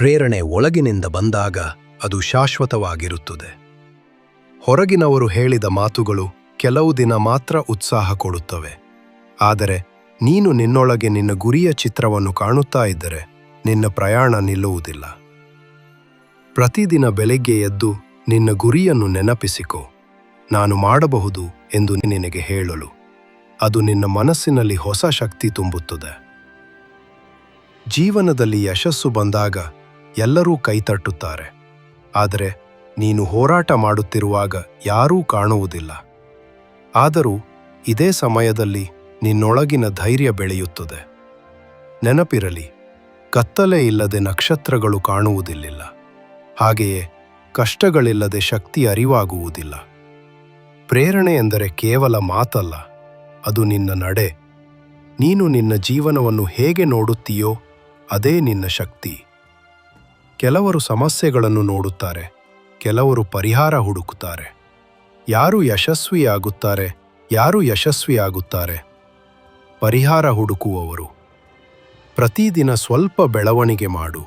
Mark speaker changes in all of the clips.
Speaker 1: ಪ್ರೇರಣೆ ಒಳಗಿನಿಂದ ಬಂದಾಗ ಅದು ಶಾಶ್ವತವಾಗಿರುತ್ತದೆ. ಹೊರಗಿನವರು ಹೇಳಿದ ಮಾತುಗಳು ಕೆಲವು ದಿನ ಮಾತ್ರ ಉತ್ಸಾಹ ಕೊಡುತ್ತವೆ. ಆದರೆ ನೀನು ನಿನ್ನೊಳಗೆ ನಿನ್ನ ಗುರಿಯ ಚಿತ್ರವನ್ನು ಕಾಣುತ್ತಾ ಇದ್ದರೆ ನಿನ್ನ ಪ್ರಯಾಣ ನಿಲ್ಲುವುದಿಲ್ಲ. ಪ್ರತಿದಿನ ಬೆಳಿಗ್ಗೆ ಎದ್ದು ನಿನ್ನ ಗುರಿಯನ್ನು ನೆನಪಿಸಿಕೋ. ನಾನು ಮಾಡಬಹುದು ಎಂದು ನಿನಗೆ ಹೇಳಲು. ಅದು ನಿನ್ನ ಮನಸ್ಸಿನಲ್ಲಿ ಹೊಸ ಶಕ್ತಿ ತುಂಬುತ್ತದೆ. ಜೀವನದಲ್ಲಿ ಯಶಸ್ಸು ಬಂದಾಗ ಎಲ್ಲರೂ ಕೈತಟ್ಟುತ್ತಾರೆ. ಆದರೆ ನೀನು ಹೋರಾಟ ಮಾಡುತ್ತಿರುವಾಗ ಯಾರೂ ಕಾಣುವುದಿಲ್ಲ. ಆದರೂ ಇದೇ ಸಮಯದಲ್ಲಿ ನಿನ್ನೊಳಗಿನ ಧೈರ್ಯ ಬೆಳೆಯುತ್ತದೆ. ನೆನಪಿರಲಿ, ಕತ್ತಲೆ ಇಲ್ಲದೆ ನಕ್ಷತ್ರಗಳು ಕಾಣುವುದಿಲ್ಲ ಹಾಗೆಯೇ ಕಷ್ಟಗಳಿಲ್ಲದೆ ಶಕ್ತಿ ಅರಿವಾಗುವುದಿಲ್ಲ. ಪ್ರೇರಣೆ ಎಂದರೆ ಕೇವಲ ಮಾತಲ್ಲ, ಅದು ನಿನ್ನ ನಡೆ. ನೀನು ನಿನ್ನ ಜೀವನವನ್ನು ಹೇಗೆ ನೋಡುತ್ತೀಯೋ, ಅದೇ ನಿನ್ನ ಶಕ್ತಿ. ಕೆಲವರು ಸಮಸ್ಯೆಗಳನ್ನು ನೋಡುತ್ತಾರೆ, ಕೆಲವರು ಪರಿಹಾರ ಹುಡುಕುತ್ತಾರೆ. ಯಾರು ಯಶಸ್ವಿಯಾಗುತ್ತಾರೆ ಯಾರು ಯಶಸ್ವಿಯಾಗುತ್ತಾರೆ? ಪರಿಹಾರ ಹುಡುಕುವವರು. ಪ್ರತಿದಿನ ಸ್ವಲ್ಪ ಬೆಳವಣಿಗೆ ಮಾಡು.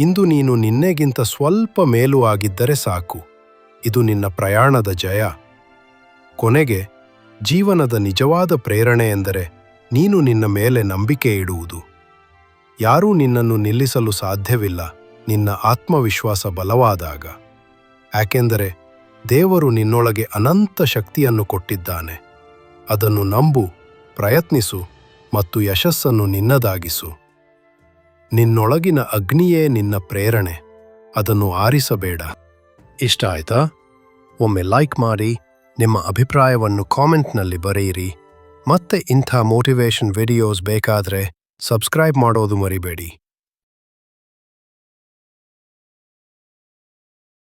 Speaker 1: ಇಂದು ನೀನು ನಿನ್ನೆಗಿಂತ ಸ್ವಲ್ಪ ಮೇಲು ಆಗಿದ್ದರೆ ಸಾಕು. ಇದು ನಿನ್ನ ಪ್ರಯಾಣದ ಜಯ. ಕೊನೆಗೆ, ಜೀವನದ ನಿಜವಾದ ಪ್ರೇರಣೆ ಎಂದರೆ ನೀನು ನಿನ್ನ ಮೇಲೆ ನಂಬಿಕೆ ಇಡುವುದು. ಯಾರೂ ನಿನ್ನನ್ನು ನಿಲ್ಲಿಸಲು ಸಾಧ್ಯವಿಲ್ಲ. ನಿನ್ನ ಆತ್ಮವಿಶ್ವಾಸ ಬಲವಾದಾಗ, ಯಾಕೆಂದರೆ ದೇವರು ನಿನ್ನೊಳಗೆ ಅನಂತ ಶಕ್ತಿಯನ್ನು ಕೊಟ್ಟಿದ್ದಾನೆ. ಅದನ್ನು ನಂಬು, ಪ್ರಯತ್ನಿಸು ಮತ್ತು ಯಶಸ್ಸನ್ನು ನಿನ್ನದಾಗಿಸು. ನಿನ್ನೊಳಗಿನ ಅಗ್ನಿಯೇ ನಿನ್ನ ಪ್ರೇರಣೆ, ಅದನ್ನು ಆರಿಸಬೇಡ. ಇಷ್ಟ ಆಯ್ತಾ? ಒಮ್ಮೆ ಲೈಕ್ ಮಾಡಿ, ನಿಮ್ಮ ಅಭಿಪ್ರಾಯವನ್ನು ಕಾಮೆಂಟ್ನಲ್ಲಿ ಬರೆಯಿರಿ. ಮತ್ತೆ ಇಂಥ ಮೋಟಿವೇಶನ್ ವಿಡಿಯೋಸ್ ಬೇಕಾದರೆ ಸಬ್ಸ್ಕ್ರೈಬ್ ಮಾಡೋದು ಮರಿಬೇಡಿ.